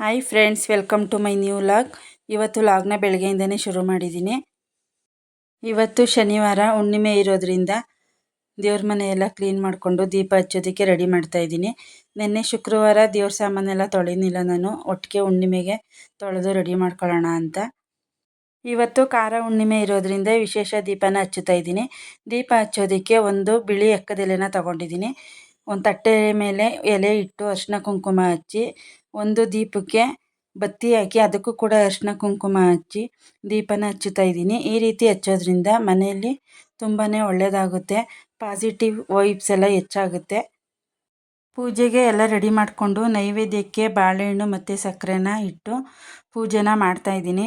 Hi friends welcome to my new vlog ಇವತ್ತು ಲಾಗ್ನ ಬೆಳಗ್ಗೆಯಿಂದನೇ ಶುರು ಮಾಡಿದ್ದೀನಿ ಇವತ್ತು ಶನಿವಾರ, ಹುಣ್ಣಿಮೆ ಇರೋದ್ರಿಂದ ದೇವ್ರ ಮನೆಯೆಲ್ಲ ಕ್ಲೀನ್ ಮಾಡಿಕೊಂಡು ದೀಪ ಹಚ್ಚೋದಕ್ಕೆ ರೆಡಿ ಮಾಡ್ತಾ ಇದ್ದೀನಿ. ನಿನ್ನೆ ಶುಕ್ರವಾರ ದೇವ್ರ ಸಾಮಾನೆಲ್ಲ ತೊಳೆನಿಲ್ಲ ನಾನು. ಒಟ್ಟಿಗೆ ಹುಣ್ಣಿಮೆಗೆ ತೊಳೆದು ರೆಡಿ ಮಾಡ್ಕೊಳ್ಳೋಣ ಅಂತ. ಇವತ್ತು ಖಾರ ಹುಣ್ಣಿಮೆ ಇರೋದ್ರಿಂದ ವಿಶೇಷ ದೀಪನ ಹಚ್ಚುತ್ತಾ ಇದ್ದೀನಿ. ದೀಪ ಹಚ್ಚೋದಕ್ಕೆ ಒಂದು ಬಿಳಿ ಎಕ್ಕದೆಲೆನ ತಗೊಂಡಿದ್ದೀನಿ. ಒಂದು ತಟ್ಟೆ ಮೇಲೆ ಎಲೆ ಇಟ್ಟು ಅರಿಶಿನ ಕುಂಕುಮ ಹಚ್ಚಿ, ಒಂದು ದೀಪಕ್ಕೆ ಬತ್ತಿ ಹಾಕಿ, ಅದಕ್ಕೂ ಕೂಡ ಅರಿಶಿನ ಕುಂಕುಮ ಹಚ್ಚಿ ದೀಪನ ಹಚ್ಚುತ್ತಾ ಇದ್ದೀನಿ. ಈ ರೀತಿ ಹಚ್ಚೋದ್ರಿಂದ ಮನೆಯಲ್ಲಿ ತುಂಬಾ ಒಳ್ಳೆಯದಾಗುತ್ತೆ ಪಾಸಿಟಿವ್ ವೈಬ್ಸ್ ಎಲ್ಲ ಹೆಚ್ಚಾಗುತ್ತೆ. ಪೂಜೆಗೆ ಎಲ್ಲ ರೆಡಿ ಮಾಡಿಕೊಂಡು ನೈವೇದ್ಯಕ್ಕೆ ಬಾಳೆಹಣ್ಣು ಮತ್ತು ಸಕ್ಕರೆನ ಇಟ್ಟು ಪೂಜೆನ ಮಾಡ್ತಾಯಿದ್ದೀನಿ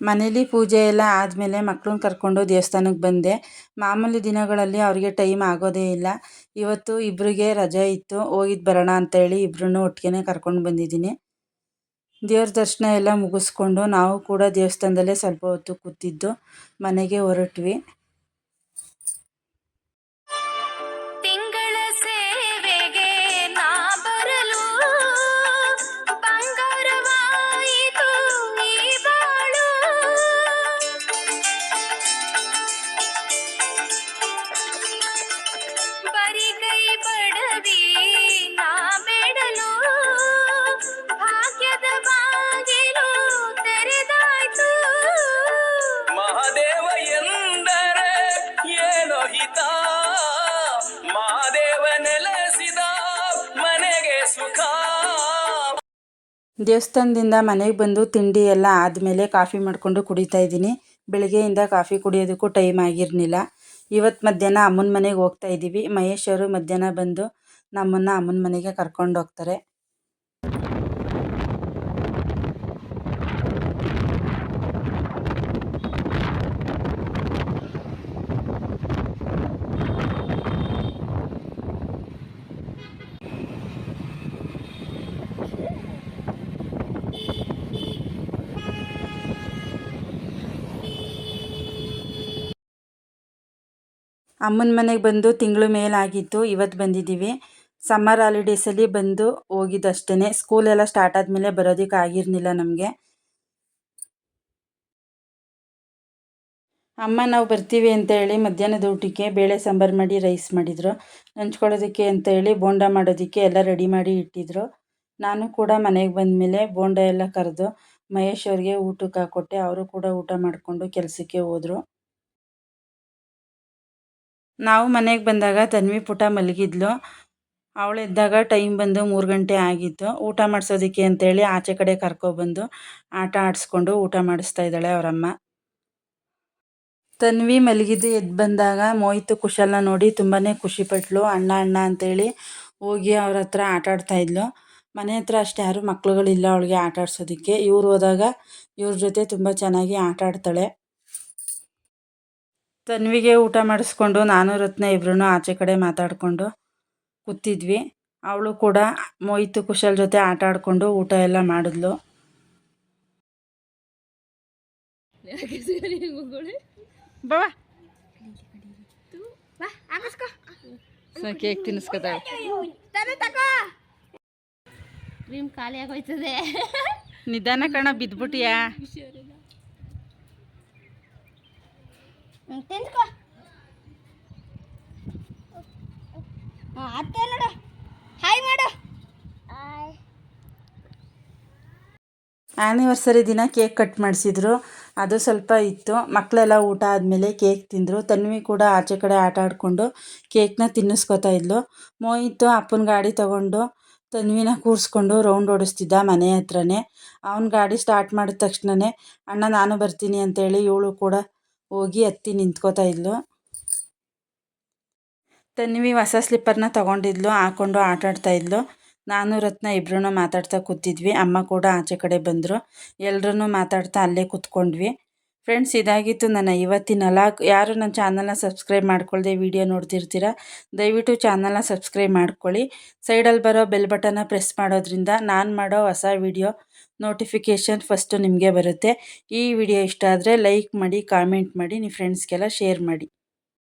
ಮನೇಲಿ ಪೂಜೆ ಎಲ್ಲ ಆದಮೇಲೆ ಮಕ್ಳನ್ನ ಕರ್ಕೊಂಡು ದೇವಸ್ಥಾನಕ್ಕೆ ಬಂದೆ. ಮಾಮೂಲಿ ದಿನಗಳಲ್ಲಿ ಅವ್ರಿಗೆ ಟೈಮ್ ಆಗೋದೇ ಇಲ್ಲ. ಇವತ್ತು ಇಬ್ಬರಿಗೆ ರಜೆ ಇತ್ತು. ಹೋಗಿದ್ದು ಬರೋಣ ಅಂತೇಳಿ ಇಬ್ಬರನ್ನೂ ಒಟ್ಟಿಗೆ ಕರ್ಕೊಂಡು ಬಂದಿದ್ದೀನಿ. ದೇವ್ರ ದರ್ಶನ ಎಲ್ಲ ಮುಗಿಸ್ಕೊಂಡು ನಾವು ಕೂಡ ದೇವಸ್ಥಾನದಲ್ಲೇ ಸ್ವಲ್ಪ ಹೊತ್ತು ಕೂತಿದ್ದು ಮನೆಗೆ ಹೊರಟ್ವಿ. ದೇವಸ್ಥಾನದಿಂದ ಮನೆಗೆ ಬಂದು ತಿಂಡಿ ಎಲ್ಲ ಆದಮೇಲೆ ಕಾಫಿ ಮಾಡಿಕೊಂಡು ಕುಡಿತಾ ಇದ್ದೀನಿ. ಬೆಳಗ್ಗೆಯಿಂದ ಕಾಫಿ ಕುಡಿಯೋದಕ್ಕೂ ಟೈಮ್ ಆಗಿರಲಿಲ್ಲ. ಇವತ್ತು ಮಧ್ಯಾಹ್ನ ಅಮ್ಮನ ಮನೆಗೆ ಹೋಗ್ತಾ ಇದ್ದೀವಿ ಮಹೇಶ್ ಅವರು ಮಧ್ಯಾಹ್ನ ಬಂದು ನಮ್ಮನ್ನು ಅಮ್ಮನ ಮನೆಗೆ ಕರ್ಕೊಂಡು ಹೋಗ್ತಾರೆ. ಅಮ್ಮನ ಮನೆಗೆ ಬಂದು ತಿಂಗಳು ಮೇಲಾಗಿತ್ತು ಇವತ್ತು ಬಂದಿದ್ದೀವಿ ಸಮ್ಮರ್ ಹಾಲಿಡೇಸಲ್ಲಿ ಬಂದು ಹೋಗಿದ್ದಷ್ಟೇ ಸ್ಕೂಲೆಲ್ಲ ಸ್ಟಾರ್ಟ್ ಆದಮೇಲೆ ಬರೋದಕ್ಕೆ ಆಗಿರಲಿಲ್ಲ ನಮಗೆ. ಅಮ್ಮ, ನಾವು ಬರ್ತೀವಿ ಅಂತ ಹೇಳಿ ಮಧ್ಯಾಹ್ನದ ಊಟಕ್ಕೆ ಬೇಳೆ ಸಾಂಬಾರು ಮಾಡಿ ರೈಸ್ ಮಾಡಿದರು. ನಂಚ್ಕೊಳ್ಳೋದಕ್ಕೆ ಅಂತ ಹೇಳಿ ಬೋಂಡ ಮಾಡೋದಕ್ಕೆ ಎಲ್ಲ ರೆಡಿ ಮಾಡಿ ಇಟ್ಟಿದ್ರು. ನಾನು ಕೂಡ ಮನೆಗೆ ಬಂದಮೇಲೆ ಬೋಂಡ ಎಲ್ಲ ಕರೆದು ಮಹೇಶ್ ಅವ್ರಿಗೆ ಊಟಕ್ಕೆ ಹಾಕ್ಕೊಟ್ಟೆ ಅವರು ಕೂಡ ಊಟ ಮಾಡಿಕೊಂಡು ಕೆಲಸಕ್ಕೆ ಹೋದರು. ನಾವು ಮನೆಗೆ ಬಂದಾಗ ತನ್ವಿ ಪುಟ ಮಲಗಿದ್ಲು. ಅವಳು ಎದ್ದಾಗ ಟೈಮ್ ಬಂದು ಮೂರು ಗಂಟೆ ಆಗಿತ್ತು. ಊಟ ಮಾಡಿಸೋದಕ್ಕೆ ಅಂತೇಳಿ ಆಚೆ ಕಡೆ ಕರ್ಕೊಬಂದು ಆಟ ಆಡಿಸ್ಕೊಂಡು ಊಟ ಮಾಡಿಸ್ತಾ ಇದ್ದಾಳೆ ಅವರಮ್ಮ. ತನ್ವಿ ಮಲಗಿದ್ದು ಎದ್ದು ಬಂದಾಗ ಮೋಹಿತು, ಕುಶಲ್ನ ನೋಡಿ ತುಂಬಾ ಖುಷಿಪಟ್ಲು ಅಣ್ಣ ಅಣ್ಣ ಅಂತೇಳಿ ಹೋಗಿ ಅವ್ರ ಹತ್ರ ಆಟ ಆಡ್ತಾಯಿದ್ಲು ಮನೆ ಹತ್ರ ಅಷ್ಟು ಯಾರು ಮಕ್ಳುಗಳಿಲ್ಲ ಅವಳಿಗೆ ಆಟ ಆಡ್ಸೋದಕ್ಕೆ. ಇವ್ರು ಹೋದಾಗ ಇವ್ರ ಜೊತೆ ತುಂಬ ಚೆನ್ನಾಗಿ ಆಟ ಆಡ್ತಾಳೆ. ತನ್ವಿಗೆ ಊಟ ಮಾಡಿಸ್ಕೊಂಡು ನಾನು ರತ್ನ ಇಬ್ಬರೂ ಆಚೆ ಕಡೆ ಮಾತಾಡಿಕೊಂಡು ಕೂತಿದ್ವಿ. ಅವಳು ಕೂಡ ಮೋಯ್ತು ಕುಶಲ್ ಜೊತೆ ಆಟ ಆಡಿಕೊಂಡು ಊಟ ಎಲ್ಲ ಮಾಡಿದ್ಲು. ಕೇಕ್ ತಿನ್ನಿಸ್ಕೊತಾಳೆ ನಿಧಾನ ಕಣ ಬಿದ್ಬಿಟ್ಟಿಯಾ? ತಿನ್ಸ್ಕೊ ಅತ್ತೆ ನೋಡು. ಹಾಯ್ ಮಾಡು. ಆ್ಯನಿವರ್ಸರಿ ದಿನ ಕೇಕ್ ಕಟ್ ಮಾಡಿಸಿದ್ರು. ಅದು ಸ್ವಲ್ಪ ಇತ್ತು. ಮಕ್ಕಳೆಲ್ಲ ಊಟ ಆದಮೇಲೆ ಕೇಕ್ ತಿಂದರು. ತನ್ವಿ ಕೂಡ ಆಚೆ ಕಡೆ ಆಟ ಆಡಿಕೊಂಡು ಕೇಕ್ನ ತಿನ್ನಿಸ್ಕೊತಾ ಇದ್ಲು. ಮೋಹಿತ್ತು ಅಪ್ಪನ ಗಾಡಿ ತಗೊಂಡು ತನ್ವಿನ ಕೂರಿಸ್ಕೊಂಡು ರೌಂಡ್ ಓಡಿಸ್ತಿದ್ದ ಮನೆ ಹತ್ರನೇ. ಅವನ ಗಾಡಿ ಸ್ಟಾರ್ಟ್ ಮಾಡಿದ ತಕ್ಷಣವೇ ಅಣ್ಣ ನಾನು ಬರ್ತೀನಿ ಅಂತೇಳಿ ಇವಳು ಕೂಡ ಹೋಗಿ ಹತ್ತಿ ನಿಂತ್ಕೋತಾ ಇದ್ಲು. ತನ್ವಿ ಹೊಸ ಸ್ಲಿಪ್ಪರ್ನ ತಗೊಂಡಿದ್ಲು, ಹಾಕೊಂಡು ಆಟ ಆಡ್ತಾ ಇದ್ಲು. ನಾನು, ರತ್ನ ಇಬ್ರೂ ಮಾತಾಡ್ತಾ ಕೂತಿದ್ವಿ. ಅಮ್ಮ ಕೂಡ ಆಚೆ ಕಡೆ ಬಂದರು. ಎಲ್ಲರೂ ಮಾತಾಡ್ತಾ ಅಲ್ಲೇ ಕೂತ್ಕೊಂಡ್ವಿ. ಫ್ರೆಂಡ್ಸ್, ಇದಾಗಿತ್ತು ನನ್ನ ಇವತ್ತಿನ ಲಾಗ್. ಯಾರು ನನ್ನ ಚಾನಲ್ನ ಸಬ್ಸ್ಕ್ರೈಬ್ ಮಾಡ್ಕೊಳ್ಳದೆ ವಿಡಿಯೋ ನೋಡ್ತಿರ್ತೀರ, ದಯವಿಟ್ಟು ಚಾನಲ್ನ ಸಬ್ಸ್ಕ್ರೈಬ್ ಮಾಡ್ಕೊಳ್ಳಿ. ಸೈಡಲ್ಲಿ ಬರೋ ಬೆಲ್ ಬಟನ್ನ ಪ್ರೆಸ್ ಮಾಡೋದ್ರಿಂದ ನಾನು ಮಾಡೋ ಹೊಸ ವಿಡಿಯೋ ನೋಟಿಫಿಕೇಷನ್ ಫಸ್ಟು ನಿಮಗೆ ಬರುತ್ತೆ. ಈ ವಿಡಿಯೋ ಇಷ್ಟ ಆದರೆ ಲೈಕ್ ಮಾಡಿ ಕಾಮೆಂಟ್ ಮಾಡಿ ನಿಮ್ಮ ಫ್ರೆಂಡ್ಸ್ಗೆಲ್ಲ ಶೇರ್ ಮಾಡಿ.